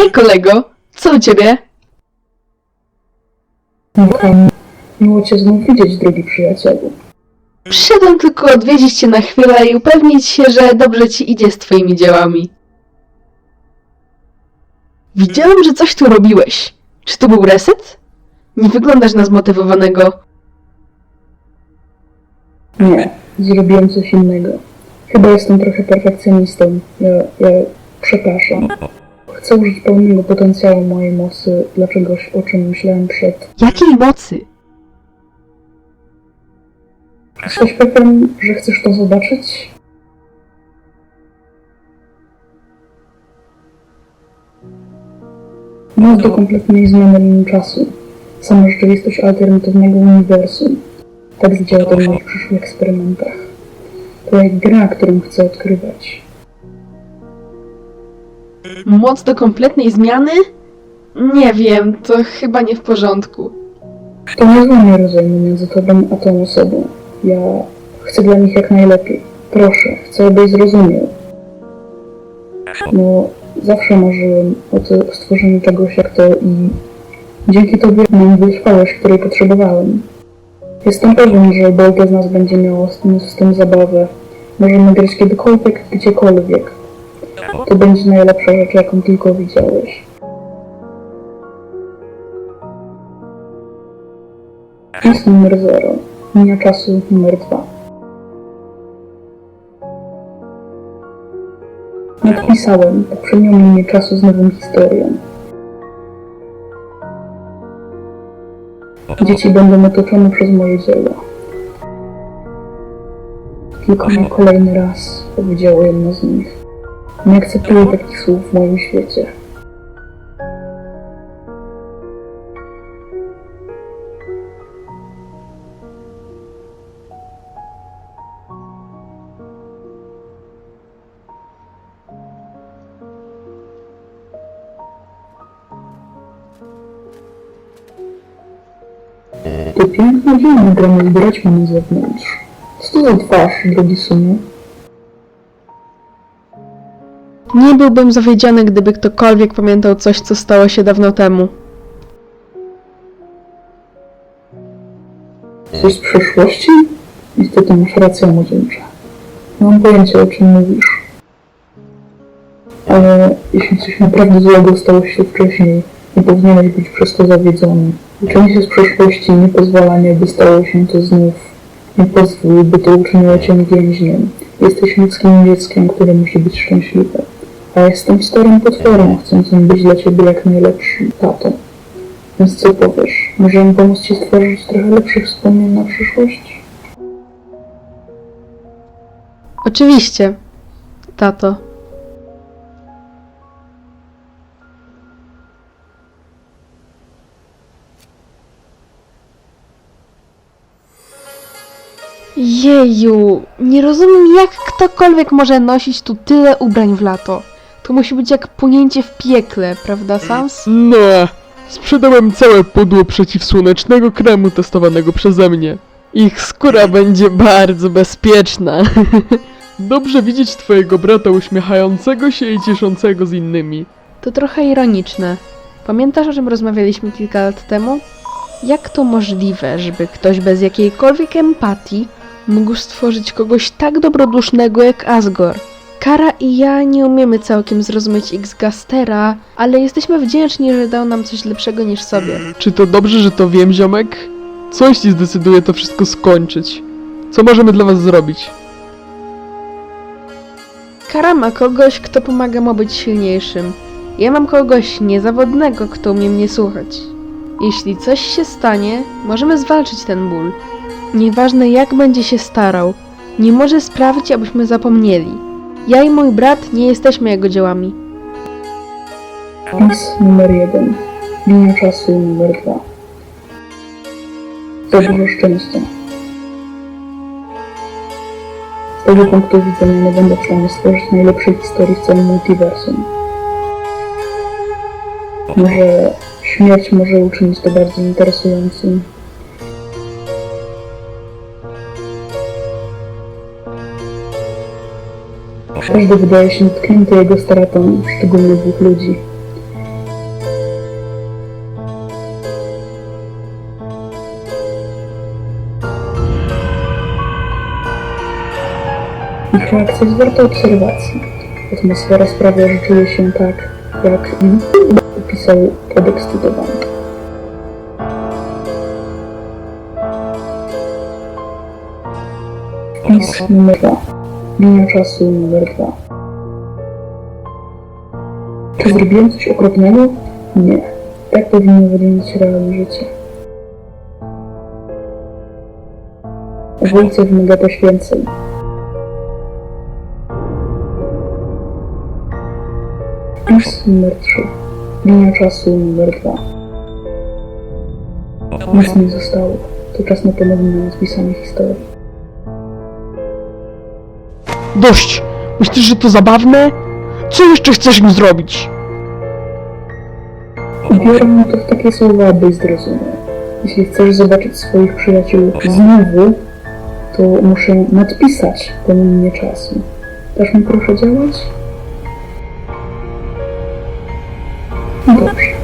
Hej kolego, co u ciebie? Kochani, miło Cię znów widzieć, drogi przyjacielu. Przyszedłem tylko odwiedzić cię na chwilę i upewnić się, że dobrze ci idzie z twoimi dziełami. Widziałem, że coś tu robiłeś. Czy to był reset? Nie wyglądasz na zmotywowanego. Nie, zrobiłem coś innego. Chyba jestem trochę perfekcjonistą. Ja, ja przepraszam. Chcę użyć pełnego potencjału mojej mocy dla czegoś, o czym myślałem przed. Jakiej mocy? Jesteś pewien, że chcesz to zobaczyć? Moc do kompletnej zmiany linii czasu. Sama rzeczywistość alternatywnego uniwersum. Tak zadziała to w moich przyszłych eksperymentach. To jak gra, którą chcę odkrywać. Moc do kompletnej zmiany? Nie wiem, to chyba nie w porządku. To nie rozumu między tobą a tą osobą. Ja chcę dla nich jak najlepiej. Proszę, chcę, abyś zrozumiał. No, zawsze marzyłem o stworzeniu czegoś jak to i dzięki tobie mam wytrwałość, której potrzebowałem. Jestem pewien, że Bolga z nas będzie miała z tym, z tym zabawę. Możemy grać kiedykolwiek, gdziekolwiek. To będzie najlepsza rzecz, jaką tylko widziałeś. Jest numer 0. Linia czasu numer 2. Nadpisałem poprzednią linię czasu z nową historią. Dzieci będą otoczone przez moje dzieła. Tylko na kolejny raz powiedziało jedno z nich. Не акцептую таких слов в моем свете. Теперь мы будем выбирать меня за Стоит фарш для десуны. Nie byłbym zawiedziony, gdyby ktokolwiek pamiętał coś, co stało się dawno temu. Coś z przeszłości? Niestety masz rację, młodzieńcze. Nie mam pojęcia, o czym mówisz. Ale jeśli coś naprawdę złego stało się wcześniej, nie powinieneś być przez to zawiedzony. Uczenie się z przeszłości, nie pozwalanie, by stało się to znów. Nie pozwól, by to uczyniło cię więźniem. Jesteś ludzkim dzieckiem, które musi być szczęśliwe. A jestem starym potworem, chcącym być dla ciebie jak najlepszym tatą. Więc co powiesz? Możemy pomóc ci stworzyć trochę lepszych wspomnień na przyszłość? Oczywiście, tato. Jeju, nie rozumiem jak ktokolwiek może nosić tu tyle ubrań w lato. To musi być jak płynięcie w piekle, prawda Sans? No, sprzedałem całe pudło przeciwsłonecznego kremu testowanego przeze mnie. Ich skóra będzie bardzo bezpieczna. Dobrze widzieć twojego brata uśmiechającego się i cieszącego z innymi. To trochę ironiczne. Pamiętasz, o czym rozmawialiśmy kilka lat temu? Jak to możliwe, żeby ktoś bez jakiejkolwiek empatii mógł stworzyć kogoś tak dobrodusznego jak Asgore? Kara i ja nie umiemy całkiem zrozumieć X-Gastera, ale jesteśmy wdzięczni, że dał nam coś lepszego niż sobie. Czy to dobrze, że to wiem, ziomek? Co jeśli zdecyduje to wszystko skończyć? Co możemy dla was zrobić? Kara ma kogoś, kto pomaga mu być silniejszym. Ja mam kogoś niezawodnego, kto umie mnie słuchać. Jeśli coś się stanie, możemy zwalczyć ten ból. Nieważne jak będzie się starał, nie może sprawić, abyśmy zapomnieli. Ja i mój brat nie jesteśmy jego dziełami. Wpis numer 1. Linia czasu numer 2. Dużo szczęścia. Z tego punktu widzenia nie będę w stanie stworzyć najlepszej historii w całym multiversum. Może śmierć może uczynić to bardziej interesującym. Każdy wydaje się tknięty jego stratą, szczególnie dwóch ludzi. Ich reakcja jest warta obserwacji. Atmosfera sprawia, że czuje się tak, jak opisał podekscytowany. Pis numer Linia czasu numer dwa. Czy zrobiłem coś okropnego? Nie. Tak powinno wyglądać realne życie. Ewolucja wymaga poświęceń. Wpis numer 3. Linia czasu numer 2. Nic nie zostało. To czas na ponowne spisanie historii. Dość! Myślisz, że to zabawne? Co jeszcze chcesz im zrobić? Ubiorę to w takie słowa, abyś zrozumiał. Jeśli chcesz zobaczyć swoich przyjaciół znowu, to muszę nadpisać tę linię czasu. Dasz mi proszę działać? Dobrze.